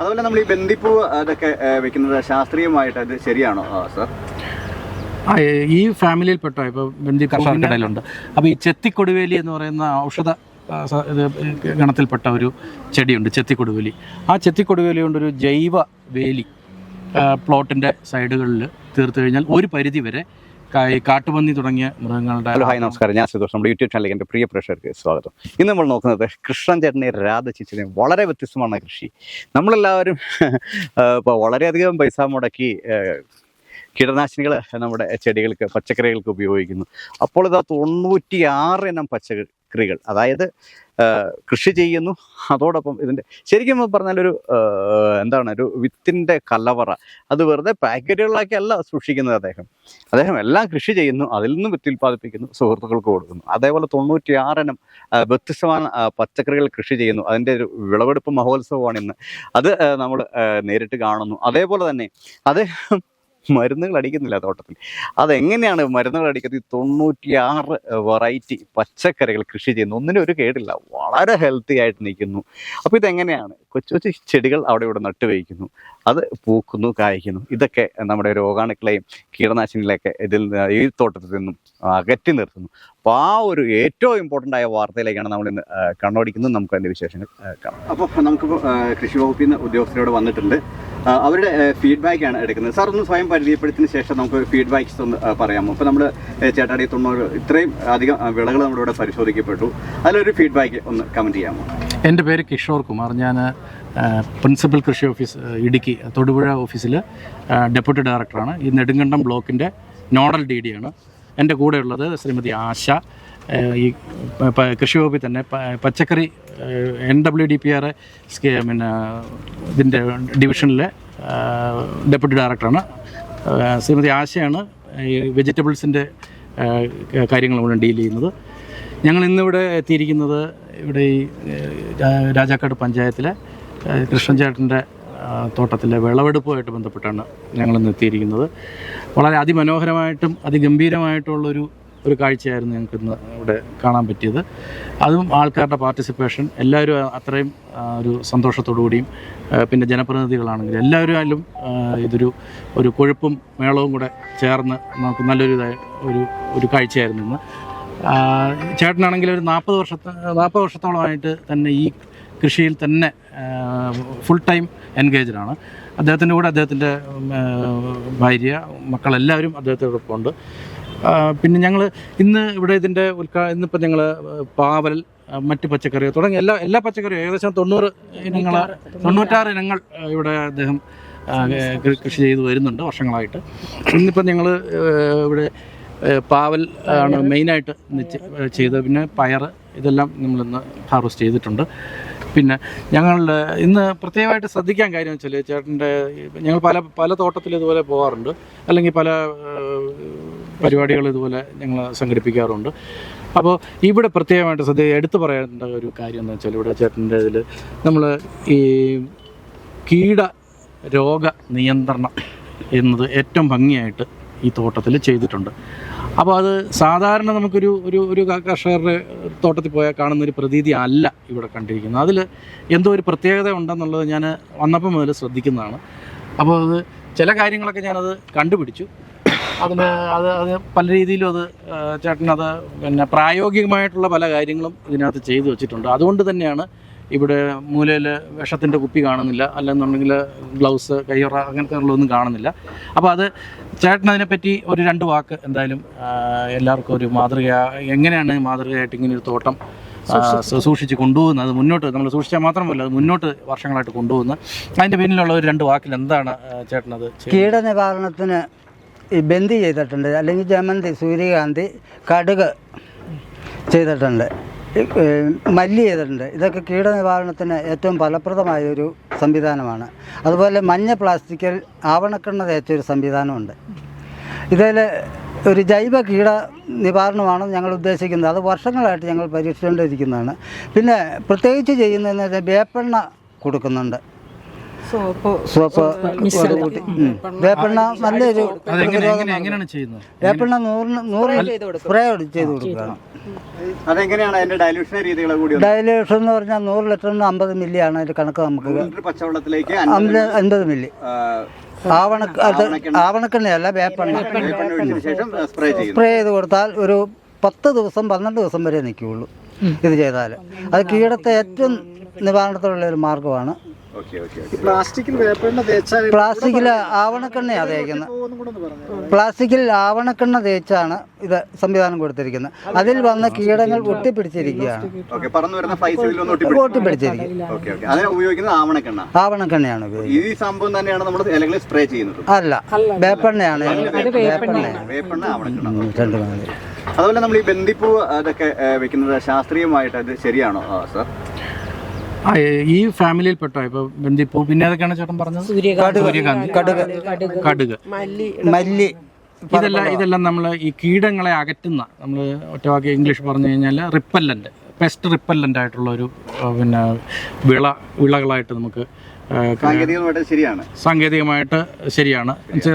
അതുപോലെ നമ്മൾ ഈ ബന്ദിപ്പൂ അതൊക്കെ വെക്കുന്നത് ശാസ്ത്രീയമായിട്ട് അത് ശരിയാണോ? സർ. ഈ ഫാമിലിയിൽപ്പെട്ട? ഇപ്പോൾ ബന്ദി കർഷകർക്കിടയിലുണ്ട്. അപ്പോൾ ഈ ചെത്തിക്കൊടുവേലി എന്ന് പറയുന്ന ഔഷധ ഗണത്തിൽപ്പെട്ട ഒരു ചെടിയുണ്ട് ചെത്തിക്കൊടുവേലി. ആ ചെത്തിക്കൊടുവേലി കൊണ്ടൊരു ജൈവ വേലി പ്ലോട്ടിന്റെ സൈഡുകളിൽ തീർത്തു കഴിഞ്ഞാൽ ഒരു പരിധി വരെ കാട്ടുപന്നി തുടങ്ങിയ മൃഗങ്ങളുടെ ഹലോ ഹായ് നമസ്കാരം. ഞാൻ സുതോഷ് നമ്മുടെ യൂട്യൂബ് ചാനലിലേക്ക് എന്റെ പ്രിയ പ്രേക്ഷകർക്ക് സ്വാഗതം. ഇന്ന് നമ്മൾ നോക്കുന്നത് കൃഷ്ണൻ ചേട്ടനെ രാധ ചേച്ചിനെയും വളരെ വ്യത്യസ്തമാണ് കൃഷി. നമ്മളെല്ലാവരും ഇപ്പോൾ വളരെയധികം പൈസ മുടക്കി കീടനാശിനികൾ നമ്മുടെ ചെടികൾക്ക് പച്ചക്കറികൾക്ക് ഉപയോഗിക്കുന്നു. അപ്പോൾ ഇതാ തൊണ്ണൂറ്റി ആറ് ഇനം പച്ചക്കറികൾ അതായത് കൃഷി ചെയ്യുന്നു. അതോടൊപ്പം ഇതിന്റെ ശരിക്കും പറഞ്ഞാൽ ഒരു എന്താണ് ഒരു വിത്തിന്റെ കലവറ. അത് വെറുതെ പാക്കറ്റുകളിലാക്കി അല്ല സൂക്ഷിക്കുന്നത് അദ്ദേഹം. അദ്ദേഹം എല്ലാം കൃഷി ചെയ്യുന്നു. അതിൽ നിന്ന് വിത്ത് ഉൽപ്പാദിപ്പിക്കുന്നു സുഹൃത്തുക്കൾക്ക് കൊടുക്കുന്നു. അതേപോലെ തൊണ്ണൂറ്റിയാറിനും വ്യത്യസ്തമായ പച്ചക്കറികൾ കൃഷി ചെയ്യുന്നു. അതിന്റെ ഒരു വിളവെടുപ്പ് മഹോത്സവമാണ് ഇന്ന്. അത് നമ്മൾ നേരിട്ട് കാണുന്നു. അതേപോലെ തന്നെ അദ്ദേഹം മരുന്നുകൾ അടിക്കുന്നില്ല തോട്ടത്തിൽ. അതെങ്ങനെയാണ് മരുന്നുകൾ അടിക്കുന്നത്? ഈ തൊണ്ണൂറ്റിയാറ് വെറൈറ്റി പച്ചക്കറികൾ കൃഷി ചെയ്യുന്നു ഒന്നിനും ഒരു കേടില്ല. വളരെ ഹെൽത്തി ആയിട്ട് നിൽക്കുന്നു. അപ്പോൾ ഇതെങ്ങനെയാണ്? കൊച്ചു കൊച്ചു ചെടികൾ അവിടെ ഇവിടെ നട്ടുവയ്ക്കുന്നു. അത് പൂക്കുന്നു കായ്ക്കുന്നു. ഇതൊക്കെ നമ്മുടെ രോഗാണുക്കളെയും കീടനാശിനികളെയൊക്കെ ഇതിൽ നിന്ന് ഈ തോട്ടത്തിൽ നിന്നും അകറ്റി നിർത്തുന്നു. അപ്പോൾ ആ ഒരു ഏറ്റവും ഇമ്പോർട്ടന്റ് ആയ വാർത്തയിലേക്കാണ് നമ്മൾ ഇന്ന് കണ്ണോടിക്കുന്നത്. നമുക്ക് അതിന്റെ വിശേഷങ്ങൾ കാണാം. അപ്പോൾ നമുക്കിപ്പോൾ കൃഷി വകുപ്പിൽ നിന്ന് ഉദ്യോഗസ്ഥരോട് വന്നിട്ടുണ്ട്. അവരുടെ ഫീഡ്ബാക്ക് ആണ് എടുക്കുന്നത്. സാർ ഒന്ന് സ്വയം പരിചയപ്പെടുത്തിന് ശേഷം നമുക്ക് ഫീഡ്ബാക്ക്സ് ഒന്ന് പറയാമോ? അപ്പോൾ നമ്മൾ ചേട്ടാടി തൊണ്ണൂറ് ഇത്രയും അധികം വിളകൾ നമ്മളിവിടെ പരിശോധിക്കപ്പെട്ടു. അതിലൊരു ഫീഡ്ബാക്ക് ഒന്ന് കമന്റ് ചെയ്യാമോ? എന്റെ പേര് കിഷോർ കുമാർ. ഞാൻ പ്രിൻസിപ്പൽ കൃഷി ഓഫീസ് ഇടുക്കി തൊടുപുഴ ഓഫീസിൽ ഡെപ്യൂട്ടി ഡയറക്ടറാണ്. ഈ നെടുങ്കണ്ടം ബ്ലോക്കിന്റെ നോഡൽ ഡി ആണ്. എന്റെ കൂടെയുള്ളത് ശ്രീമതി ആശ ഈ കൃഷി വകുപ്പിൽ തന്നെ പച്ചക്കറി N W D P R പിന്നെ ഇതിന്റെ ഡിവിഷനിലെ ഡെപ്യൂട്ടി ഡയറക്ടറാണ്. ശ്രീമതി ആശയാണ് ഈ വെജിറ്റബിൾസിന്റെ കാര്യങ്ങൾ നമ്മൾ ഡീൽ ചെയ്യുന്നത്. ഞങ്ങൾ ഇന്നിവിടെ എത്തിയിരിക്കുന്നത് ഇവിടെ ഈ രാജാക്കാട് പഞ്ചായത്തിലെ കൃഷ്ണൻ ചേട്ടന്റെ ആ, തോട്ടത്തിലെ വിളവെടുപ്പുമായിട്ട് ബന്ധപ്പെട്ടാണ് ഞങ്ങൾ ഇന്ന് എത്തിയിരിക്കുന്നത്. വളരെ അതിമനോഹരമായിട്ടും അതിഗംഭീരമായിട്ടുള്ളൊരു ഒരു കാഴ്ചയായിരുന്നു ഞങ്ങൾക്ക് ഇന്ന് ഇവിടെ കാണാൻ പറ്റിയത്. അതും ആൾക്കാരുടെ പാർട്ടിസിപ്പേഷൻ എല്ലാവരും അത്രയും ഒരു സന്തോഷത്തോടു കൂടിയും പിന്നെ ജനപ്രതിനിധികളാണെങ്കിലും എല്ലാവരും ഇതൊരു ഒരു കൊഴുപ്പും മേളവും കൂടെ ചേർന്ന് നമുക്ക് നല്ലൊരു ഒരു ഒരു കാഴ്ചയായിരുന്നു ഇന്ന്. ചേട്ടനാണെങ്കിൽ ഒരു നാൽപ്പത് വർഷത്തെ നാൽപ്പത് വർഷത്തോളമായിട്ട് തന്നെ ഈ കൃഷിയിൽ തന്നെ ഫുൾ ടൈം എൻഗേജ്ഡ് ആണ്. അദ്ദേഹത്തിന്റെ കൂടെ അദ്ദേഹത്തിന്റെ ഭാര്യ മക്കളെല്ലാവരും അദ്ദേഹത്തോടൊപ്പം ഉണ്ട്. പിന്നെ ഞങ്ങൾ ഇന്ന് ഇവിടെ ഇതിന്റെ ഉദ്ഘാ ഇന്നിപ്പോൾ ഞങ്ങൾ പാവൽ മറ്റ് പച്ചക്കറികൾ തുടങ്ങി എല്ലാ എല്ലാ പച്ചക്കറിയും ഏകദേശം തൊണ്ണൂറ് ഇനങ്ങൾ തൊണ്ണൂറ്റാറ് ഇനങ്ങൾ ഇവിടെ അദ്ദേഹം കൃഷി ചെയ്തു വരുന്നുണ്ട് വർഷങ്ങളായിട്ട്. ഇന്നിപ്പോൾ ഞങ്ങൾ ഇവിടെ പാവൽ ആണ് മെയിനായിട്ട് ചെയ്തത്. പിന്നെ പയർ ഇതെല്ലാം നമ്മളിന്ന് ഹാർവസ്റ്റ് ചെയ്തിട്ടുണ്ട്. പിന്നെ ഞങ്ങൾ ഇന്ന് പ്രത്യേകമായിട്ട് ശ്രദ്ധിക്കാൻ കാര്യം വെച്ചാൽ ചേട്ടന്റെ ഞങ്ങൾ പല പല തോട്ടത്തിൽ ഇതുപോലെ പോകാറുണ്ട് അല്ലെങ്കിൽ പല പരിപാടികൾ ഇതുപോലെ ഞങ്ങൾ സംഘടിപ്പിക്കാറുണ്ട്. അപ്പോൾ ഇവിടെ പ്രത്യേകമായിട്ട് ശ്രദ്ധ എടുത്തു പറയേണ്ട ഒരു കാര്യം എന്ന് വെച്ചാൽ ഇവിടെ ചേട്ടന്റെ ഇതിൽ നമ്മൾ ഈ കീട രോഗ നിയന്ത്രണം എന്നത് ഏറ്റവും ഭംഗിയായിട്ട് ഈ തോട്ടത്തിൽ ചെയ്തിട്ടുണ്ട്. അപ്പോൾ അത് സാധാരണ നമുക്കൊരു ഒരു ഒരു കർഷകരുടെ തോട്ടത്തിൽ പോയാൽ കാണുന്ന ഒരു പ്രതീതി അല്ല ഇവിടെ കണ്ടിരിക്കുന്നത്. അതിൽ എന്തോ ഒരു പ്രത്യേകത ഉണ്ടെന്നുള്ളത് ഞാൻ വന്നപ്പം മുതൽ ശ്രദ്ധിക്കുന്നതാണ്. അപ്പോൾ അത് ചില കാര്യങ്ങളൊക്കെ ഞാനത് കണ്ടുപിടിച്ചു. അതിന് അത് അത് പല രീതിയിലും അത് ചേട്ടനത് പിന്നെ പ്രായോഗികമായിട്ടുള്ള പല കാര്യങ്ങളും ഇതിനകത്ത് ചെയ്തു വെച്ചിട്ടുണ്ട്. അതുകൊണ്ട് തന്നെയാണ് ഇവിടെ മൂലയിൽ വിഷത്തിന്റെ കുപ്പി കാണുന്നില്ല. അല്ലെന്നുണ്ടെങ്കിൽ ഗ്ലൗസ് കയ്യുറ അങ്ങനത്തെ ഉള്ളതൊന്നും കാണുന്നില്ല. അപ്പോൾ അത് ചേട്ടൻ അതിനെപ്പറ്റി ഒരു രണ്ട് വാക്ക് എന്തായാലും എല്ലാവർക്കും ഒരു മാതൃക എങ്ങനെയാണ് മാതൃകയായിട്ട് ഇങ്ങനെ ഒരു തോട്ടം സൂക്ഷിച്ച് കൊണ്ടുപോകുന്നത്? അത് മുന്നോട്ട് നമ്മൾ സൂക്ഷിച്ചാൽ മാത്രമല്ല അത് മുന്നോട്ട് വർഷങ്ങളായിട്ട് കൊണ്ടുപോകുന്നത് അതിന്റെ പിന്നിലുള്ള ഒരു രണ്ട് വാക്കിൽ എന്താണ് ചേട്ടനത്? കീടനിവാരണത്തിന് ഈ ബന്ദി ചെയ്തിട്ടുണ്ട്. അല്ലെങ്കിൽ ജമന്തി സൂര്യകാന്തി കടുക് ചെയ്തിട്ടുണ്ട്. മല്ലി ചെയ്തിട്ടുണ്ട് ഇതൊക്കെ കീടനിവാരണത്തിന് ഏറ്റവും ഫലപ്രദമായൊരു സംവിധാനമാണ്. അതുപോലെ മഞ്ഞ പ്ലാസ്റ്റിക്കൽ ആവണക്കെണ്ണ ഒരു സംവിധാനമുണ്ട്. ഇതിൽ ഒരു ജൈവ കീട നിവാരണമാണ് ഞങ്ങൾ ഉദ്ദേശിക്കുന്നത്. അത് വർഷങ്ങളായിട്ട് ഞങ്ങൾ പരീക്ഷിച്ചുകൊണ്ടിരിക്കുന്നതാണ്. പിന്നെ പ്രത്യേകിച്ച് ചെയ്യുന്നതെന്ന് വെച്ചാൽ വേപ്പെണ്ണ കൊടുക്കുന്നുണ്ട്. സോപ്പ് കൂട്ടി. വേപ്പെണ്ണ നല്ലൊരു വേപ്പെണ്ണ നൂറിന് സ്പ്രേ ചെയ്ത് ഒന്ന്? എന്ന് പറഞ്ഞാൽ നൂറ് ലിറ്ററിന് അമ്പത് മില്ലി ആണ് അതിന്റെ കണക്ക് നമുക്ക്. പച്ചവെള്ളത്തിലേക്ക് അമ്പത് മില്ലി ആവണക്ക് ആവണക്കെണ്ണയല്ല വേപ്പെണ്ണ. സ്പ്രേ ചെയ്ത് കൊടുത്താൽ ഒരു പത്ത് ദിവസം പന്ത്രണ്ട് ദിവസം വരെ നിൽക്കുകയുള്ളൂ ഇത് ചെയ്താൽ അത് കീടത്തെ ഏറ്റവും നിവാരണത്തിലുള്ള ഒരു ഓക്കെ പ്ലാസ്റ്റിക്കിൽ ആവണക്കെണ്ണയാണ് തേക്കുന്നത് പ്ലാസ്റ്റിക്കിൽ ആവണക്കെണ്ണ തേച്ചാണ് ഇത് സംവിധാനം കൊടുത്തിരിക്കുന്നത് അതിൽ വന്ന കീടങ്ങൾ ഒട്ടിപ്പിടിച്ചിരിക്കുകയാണ്. ഓക്കെ പറന്നു വരുന്ന ഫ്ലൈസ് ഇതിലൊന്ന് ഒട്ടിപ്പിടിക്കും ഒട്ടിപ്പിടിച്ചിരിക്കും. Okay okay. അതിനെ ഉപയോഗിക്കുന്നത് ആവണക്കെണ്ണ. ആവണക്കെണ്ണയാണ് ഉപയോഗിക്കുന്നത്. സംഭവം തന്നെയാണ് നമ്മൾ ഇലകളിൽ സ്പ്രേ ചെയ്യുന്നത്. അല്ല വേപ്പെണ്ണയാണ്. അതുപോലെ നമ്മൾ ഈ ബന്ദിപ്പൂ അതൊക്കെ വെക്കുന്നത് ശാസ്ത്രീയമായിട്ട് അത് ശരിയാണോ? സർ. ഈ ഫാമിലിയിൽപ്പെട്ട ഇപ്പൊ ബന്ദിപ്പൂ പിന്നെ അതൊക്കെയാണ് ചേട്ടൻ പറഞ്ഞത്? സൂര്യകാന്തി. കടുക്. കടുക്. മല്ലി. മല്ലി. ഇതെല്ലാം ഇതെല്ലാം നമ്മൾ ഈ കീടങ്ങളെ അകറ്റുന്ന നമ്മൾ ഒറ്റവാക്കി ഇംഗ്ലീഷ് പറഞ്ഞു കഴിഞ്ഞാൽ റിപ്പല്ലന്റ് പെസ്റ്റ് റിപ്പല്ലന്റ് ആയിട്ടുള്ള ഒരു പിന്നെ വിള വിളകളായിട്ട് നമുക്ക് സാങ്കേതികമായിട്ട് ശരിയാണ്. സാങ്കേതികമായിട്ട് ശരിയാണ്.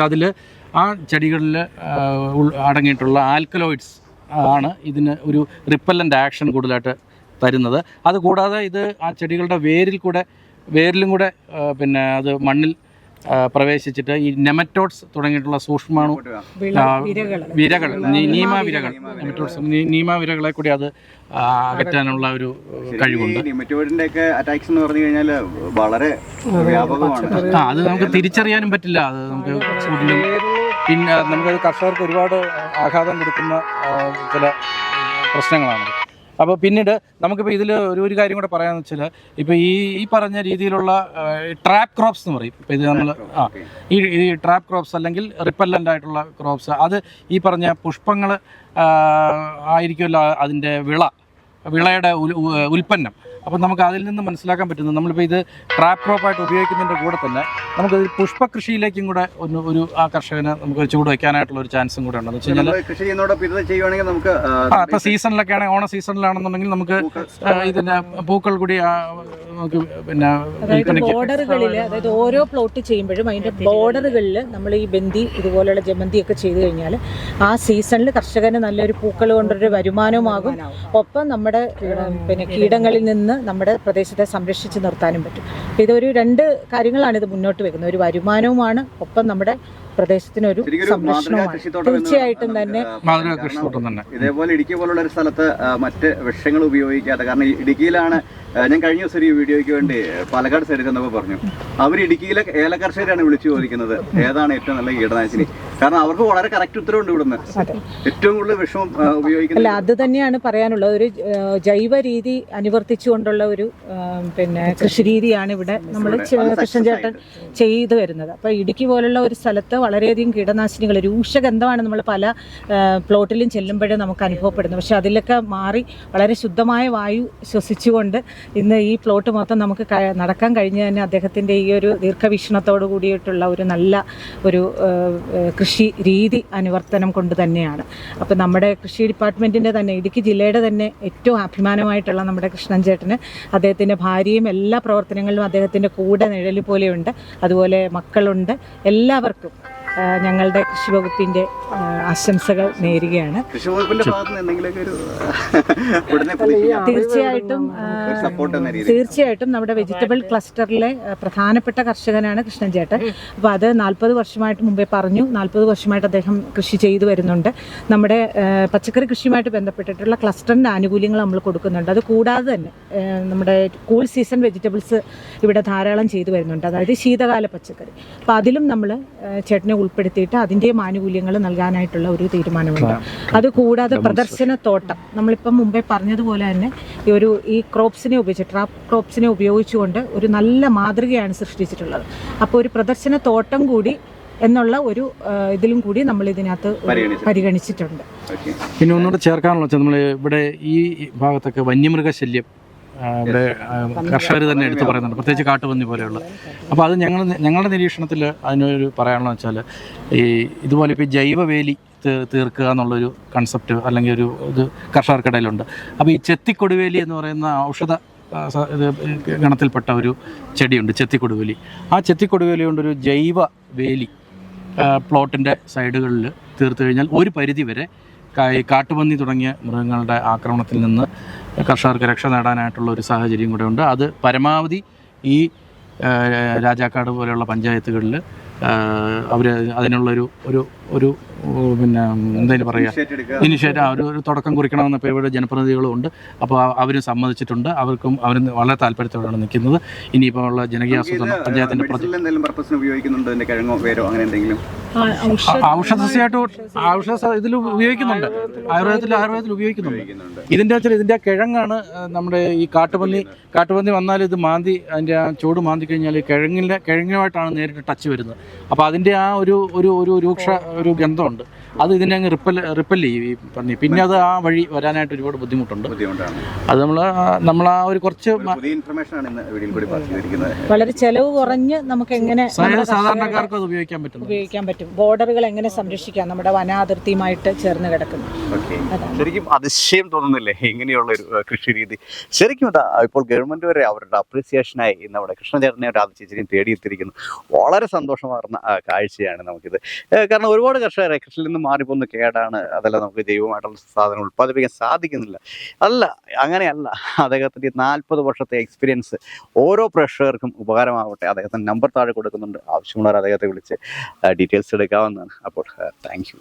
അതിൽ ആ ചെടികളിൽ അടങ്ങിയിട്ടുള്ള ആൽക്കലോയിഡ്സ് ആണ് ഇതിന് ഒരു റിപ്പല്ലന്റ് ആക്ഷൻ കൂടുതലായിട്ട് തരുന്നത്. അതുകൂടാതെ ഇത് ആ ചെടികളുടെ വേരിൽ കൂടെ വേരിലും കൂടെ പിന്നെ അത് മണ്ണിൽ പ്രവേശിച്ചിട്ട് ഈ നെമറ്റോഡ്സ് തുടങ്ങിയിട്ടുള്ള സൂക്ഷ്മാണു വിരകൾ നീമ വിരകൾ നെമറ്റോഡ്സ് നീമ വിരകളെ കൂടി അത് അകറ്റാനുള്ള ഒരു കഴിവുണ്ട്. ഒക്കെ അറ്റാക്സ് എന്ന് പറഞ്ഞു കഴിഞ്ഞാൽ വളരെ വ്യാപകമാണ്. ആ അത് നമുക്ക് തിരിച്ചറിയാനും പറ്റില്ല. അത് നമുക്ക് പിന്നെ നമുക്ക് കർഷകർക്ക് ഒരുപാട് ആഘാതം കൊടുക്കുന്ന ചില പ്രശ്നങ്ങളാണ്. അപ്പോൾ പിന്നീട് നമുക്കിപ്പോൾ ഇതിൽ ഒരു ഒരു കാര്യം കൂടെ പറയാമെന്ന് വെച്ചാൽ ഇപ്പോൾ ഈ ഈ പറഞ്ഞ രീതിയിലുള്ള ട്രാപ്പ് ക്രോപ്സ് എന്ന് പറയും. ഇപ്പോൾ ഇത് നമ്മൾ ആ ഈ ഈ ട്രാപ്പ് ക്രോപ്സ് അല്ലെങ്കിൽ റിപ്പല്ലന്റ് ആയിട്ടുള്ള ക്രോപ്സ് അത് ഈ പറഞ്ഞ പുഷ്പങ്ങൾ ആയിരിക്കുമല്ലോ അതിന്റെ വിള വിളയുടെ ഉൽ- ഉൽപ്പന്നം. അപ്പം നമുക്ക് അതിൽ നിന്ന് മനസ്സിലാക്കാൻ പറ്റുന്നത് നമ്മളിപ്പോൾ ഇത് ട്രാപ്പ് ക്രോപ്പായിട്ട് ഉപയോഗിക്കുന്നതിന്റെ കൂടെ തന്നെ നമുക്ക് പുഷ്പ കൃഷിയിലേക്കും കൂടെ ഒന്ന് ഒരു ആ കർഷകന് നമുക്ക് ചൂട് വയ്ക്കാനായിട്ടുള്ള ഒരു ചാൻസും കൂടെ ഉണ്ടെന്ന് വെച്ച് കഴിഞ്ഞാൽ നമ്മൾ കൃഷി ചെയ്യുന്നതോടൊപ്പം ഇത് ചെയ്യുവാണെങ്കിൽ നമുക്ക് ആ, ഇപ്പോൾ സീസണിലൊക്കെ ആണെങ്കിൽ ഓണ സീസണിലാണെന്നുണ്ടെങ്കിൽ നമുക്ക് ഇതിന്റെ പൂക്കൾ കൂടി നമുക്ക് പിന്നെ ബോർഡറുകളിൽ അതായത് ഓരോ പ്ലോട്ട് ചെയ്യുമ്പോഴും അതിന്റെ ബോർഡറുകളിൽ നമ്മൾ ഈ ബന്ദി ഇതുപോലെയുള്ള ജമന്തി ഒക്കെ ചെയ്തു കഴിഞ്ഞാൽ ആ സീസണിൽ കർഷകന് നല്ലൊരു പൂക്കൾ കൊണ്ടൊരു വരുമാനവുമാകും. ഒപ്പം നമ്മുടെ പിന്നെ കീടങ്ങളിൽ നിന്ന് നമ്മുടെ പ്രദേശത്തെ സംരക്ഷിച്ച് നിർത്താനും പറ്റും. അപ്പോൾ ഇതൊരു രണ്ട് കാര്യങ്ങളാണ് ഇത് മുന്നോട്ട് വെക്കുന്നത്. ഒരു വരുമാനവുമാണ് ഒപ്പം നമ്മുടെ പ്രദേശത്തിനൊരു സംരക്ഷണമാണ് തീർച്ചയായിട്ടും തന്നെ ഇതേപോലെ ഇടുക്കി പോലുള്ള ഒരു സ്ഥലത്ത് മറ്റ് വിഷങ്ങൾ ഉപയോഗിക്കാതെ കാരണം ഇടുക്കിയിലാണ് ഞാൻ കഴിഞ്ഞ ദിവസം ഒരു വീഡിയോയ്ക്ക് വേണ്ടി പാലക്കാട് സൈഡിൽ ചെന്നപ്പോൾ പറഞ്ഞു. അവർ ഇടുക്കിയിലെ ഏല കർഷകരാണ് വിളിച്ചു ചോദിക്കുന്നത് ഏതാണ് ഏറ്റവും നല്ല കീടനാശിനി. കാരണം അവർക്ക് വളരെ കറക്റ്റ് ഉത്തരവുണ്ട് ഇവിടുന്ന്. ഏറ്റവും കൂടുതൽ വിഷം ആ, അല്ല ഉപയോഗിക്കുന്നത് അത് തന്നെയാണ് പറയാനുള്ളത്. ഒരു ജൈവ രീതി അനുവർത്തിച്ചുകൊണ്ടുള്ള ഒരു പിന്നെ കൃഷി രീതിയാണ് ഇവിടെ നമ്മൾ കൃഷ്ണൻ ചേട്ടൻ ചെയ്തു വരുന്നത്. അപ്പോൾ ഇടുക്കി പോലുള്ള ഒരു സ്ഥലത്ത് വളരെയധികം കീടനാശിനികൾ രൂക്ഷഗന്ധമാണ് നമ്മൾ പല പ്ലോട്ടിലും ചെല്ലുമ്പോഴും നമുക്ക് അനുഭവപ്പെടുന്നത്. പക്ഷേ അതിലൊക്കെ മാറി വളരെ ശുദ്ധമായ വായു ശ്വസിച്ചുകൊണ്ട് ഇന്ന് ഈ പ്ലോട്ട് മൊത്തം നമുക്ക് നടക്കാൻ കഴിഞ്ഞ തന്നെ അദ്ദേഹത്തിന്റെ ഈ ഒരു ദീർഘവീക്ഷണത്തോട് കൂടിയിട്ടുള്ള ഒരു നല്ല ഒരു കൃഷി രീതി അനുവർത്തനം കൊണ്ട് തന്നെയാണ്. അപ്പോൾ നമ്മുടെ കൃഷി ഡിപ്പാർട്ട്മെന്റിന്റെ തന്നെ ഇടുക്കി ജില്ലയുടെ തന്നെ ഏറ്റവും അഭിമാനമായിട്ടുള്ള നമ്മുടെ കൃഷ്ണൻ ചേട്ടന് അദ്ദേഹത്തിന്റെ ഭാര്യയും എല്ലാ പ്രവർത്തനങ്ങളിലും അദ്ദേഹത്തിന്റെ കൂടെ നിഴൽ പോലെയുണ്ട്. അതുപോലെ മക്കളുണ്ട്. എല്ലാവർക്കും ഞങ്ങളുടെ കൃഷി വകുപ്പിന്റെ ആശംസകൾ നേരുകയാണ്. തീർച്ചയായിട്ടും തീർച്ചയായിട്ടും നമ്മുടെ വെജിറ്റബിൾ ക്ലസ്റ്ററിലെ പ്രധാനപ്പെട്ട കർഷകനാണ് കൃഷ്ണൻ ചേട്ടൻ. അപ്പോൾ അത് നാൽപ്പത് വർഷമായിട്ട് മുമ്പേ പറഞ്ഞു. നാൽപ്പത് വർഷമായിട്ട് അദ്ദേഹം കൃഷി ചെയ്തു വരുന്നുണ്ട്. നമ്മുടെ പച്ചക്കറി കൃഷിയുമായിട്ട് ബന്ധപ്പെട്ടിട്ടുള്ള ക്ലസ്റ്ററിന്റെ ആനുകൂല്യങ്ങൾ നമ്മൾ കൊടുക്കുന്നുണ്ട്. അത് കൂടാതെ തന്നെ നമ്മുടെ കൂൾ സീസൺ വെജിറ്റബിൾസ് ഇവിടെ ധാരാളം ചെയ്തു വരുന്നുണ്ട്. അതായത് ശീതകാല പച്ചക്കറി. അപ്പോൾ അതിലും നമ്മൾ ചേട്ടനെ ഉൾപ്പെടുത്തിയിട്ട് അതിന്റെയും ആനുകൂല്യങ്ങൾ നൽകാനായിട്ടുള്ള ഒരു തീരുമാനമുണ്ട്. അത് കൂടാതെ പ്രദർശന തോട്ടം. നമ്മളിപ്പം മുമ്പേ പറഞ്ഞതുപോലെ തന്നെ ഈ ഒരു ഈ ക്രോപ്സിനെ ഉപയോഗിച്ച് ട്രാപ്പ് ക്രോപ്സിനെ ഉപയോഗിച്ചുകൊണ്ട് ഒരു നല്ല മാതൃകയാണ് സൃഷ്ടിച്ചിട്ടുള്ളത്. അപ്പോൾ ഒരു പ്രദർശന തോട്ടം കൂടി എന്നുള്ള ഒരു ഇതിലും കൂടി നമ്മൾ ഇതിനകത്ത് പരിഗണിച്ചിട്ടുണ്ട്. പിന്നെ ഒന്നുകൂടെ ചേർക്കാനുള്ള നമ്മൾ ഇവിടെ ഈ ഭാഗത്തൊക്കെ വന്യമൃഗശല്യം ആ, ഇവിടെ കർഷകർ തന്നെ എടുത്തു പറയുന്നുണ്ട്. പ്രത്യേകിച്ച് കാട്ടുപന്നി പോലെയുള്ള. അപ്പോൾ അത് ഞങ്ങൾ ഞങ്ങളുടെ നിരീക്ഷണത്തിൽ അതിനൊരു പറയാനുള്ള വെച്ചാൽ ഈ ഇതുപോലെ ഇപ്പോൾ ജൈവവേലി തീർക്കുക എന്നുള്ളൊരു കൺസെപ്റ്റ് അല്ലെങ്കിൽ ഒരു ഇത് കർഷകർക്കിടയിലുണ്ട്. അപ്പോൾ ഈ ചെത്തിക്കൊടുവേലി എന്ന് പറയുന്ന ഔഷധ ഇത് ഗണത്തിൽപ്പെട്ട ഒരു ചെടിയുണ്ട് ചെത്തിക്കൊടുവേലി. ആ ചെത്തിക്കൊടുവേലി കൊണ്ടൊരു ജൈവ വേലി പ്ലോട്ടിന്റെ സൈഡുകളിൽ തീർത്തു കഴിഞ്ഞാൽ ഒരു പരിധി വരെ ഈ കാട്ടുപന്നി തുടങ്ങിയ മൃഗങ്ങളുടെ ആക്രമണത്തിൽ നിന്ന് കർഷകർക്ക് രക്ഷ നേടാനായിട്ടുള്ള ഒരു സാഹചര്യം കൂടെ ഉണ്ട്. അത് പരമാവധി ഈ രാജാക്കാട് പോലെയുള്ള പഞ്ചായത്തുകളിൽ അവർ അതിനുള്ളൊരു ഒരു ഒരു പിന്നെ എന്തായാലും പറയുക ഇനിഷ്യേറ്റീവ് അവർ ഒരു തുടക്കം കുറിക്കണമെന്ന് ഇപ്പോൾ ഇവിടെ ജനപ്രതിനിധികളും ഉണ്ട്. അപ്പോൾ അവരും സമ്മതിച്ചിട്ടുണ്ട്. അവർക്കും അവർ വളരെ താല്പര്യത്തോടെയാണ് നിൽക്കുന്നത്. ഇനിയിപ്പോൾ ഉള്ള ജനകീയ ആസൂത്രണം പഞ്ചായത്തിന്റെ പ്രൊജക്ട് എന്തെങ്കിലും പർപ്പസിന് ഉപയോഗിക്കുന്നുണ്ട്? അതിന്റെ കിഴങ്ങോ വേരോ അങ്ങനെ എന്തെങ്കിലും? ഔഷധ- ഔഷധ സസ്യമായിട്ട് ഔഷധ ഇതിൽ ഉപയോഗിക്കുന്നുണ്ട്. ആയുർവേദത്തിൽ ആയുർവേദത്തിൽ ഉപയോഗിക്കുന്നുണ്ട്. ഇതിന്റെ വെച്ചാൽ ഇതിന്റെ കിഴങ്ങാണ് നമ്മുടെ ഈ കാട്ടുപന്നി കാട്ടുപന്നി വന്നാൽ ഇത് മാന്തി അതിന്റെ ആ ചൂട് മാന്തി കഴിഞ്ഞാൽ ഈ കിഴങ്ങിന്റെ കിഴങ്ങുമായിട്ടാണ് നേരിട്ട് ടച്ച് വരുന്നത്. അപ്പോൾ അതിന്റെ ആ ഒരു ഒരു ഒരു രൂക്ഷ ഒരു ഗന്ധമുണ്ട്. അത് ഇതിനെ അങ്ങ് റിപ്പൽ റിപ്പൽ ചെയ്യും ഈ പന്നി. പിന്നെ അത് ആ വഴി വരാനായിട്ട് ഒരുപാട് ബുദ്ധിമുട്ടുണ്ട്. ബുദ്ധിമുട്ടാണ്. അത് നമ്മൾ നമ്മൾ ആ ഒരു കുറച്ച് മ- ഇൻഫർമേഷൻ ആണ് ഇന്ന് വീഡിയോയിൽ കൂടി പാസ് വളരെ ചെലവ് കുറഞ്ഞ് നമുക്ക് എങ്ങനെ സാധാരണക്കാർക്ക് അത് ഉപയോഗിക്കാൻ പറ്റുന്നു ഉപയോഗിക്കാൻ പറ്റും. ബോർഡറുകൾ എങ്ങനെ സംരക്ഷിക്കാം? നമ്മുടെ വനാതിർത്തിയുമായിട്ട് ചേർന്ന് കിടക്കുന്നു. ശരിക്കും അതിശയം തോന്നുന്നില്ലേ? ഇങ്ങനെയുള്ള ഒരു കൃഷി രീതി. ശരിക്കും ഇപ്പോൾ ഗവൺമെന്റ് വരെ അവരുടെ അപ്രീസിയേഷനായി ഇന്ന് നമ്മുടെ കൃഷ്ണചേട്ടനെ രാധ ചേച്ചിനെയും തേടിയെത്തിയിരിക്കുന്നു. വളരെ സന്തോഷമാർന്ന ആ, കാഴ്ചയാണ് നമുക്കിത്. കാരണം ഒരുപാട് കർഷകരെ കൃഷിയിൽ നിന്ന് മാറിപ്പോന്ന് കേടാണ്. അതല്ല നമുക്ക് ജൈവമായിട്ടുള്ള സാധനം ഉൽപ്പാദിപ്പിക്കാൻ സാധിക്കുന്നില്ല. അല്ല അങ്ങനെയല്ല. അദ്ദേഹത്തിന്റെ നാൽപ്പത് വർഷത്തെ എക്സ്പീരിയൻസ് ഓരോ പ്രേക്ഷകർക്കും ഉപകാരമാവട്ടെ. അദ്ദേഹത്തിന്റെ നമ്പർ താഴെ കൊടുക്കുന്നുണ്ട്. ആവശ്യമുള്ളവർ അദ്ദേഹത്തെ വിളിച്ച് ഡീറ്റെയിൽസ് ఇంట్రెస్టెడ్గా ఉన్నాను అప్పుడు థ్యాంక్ యూ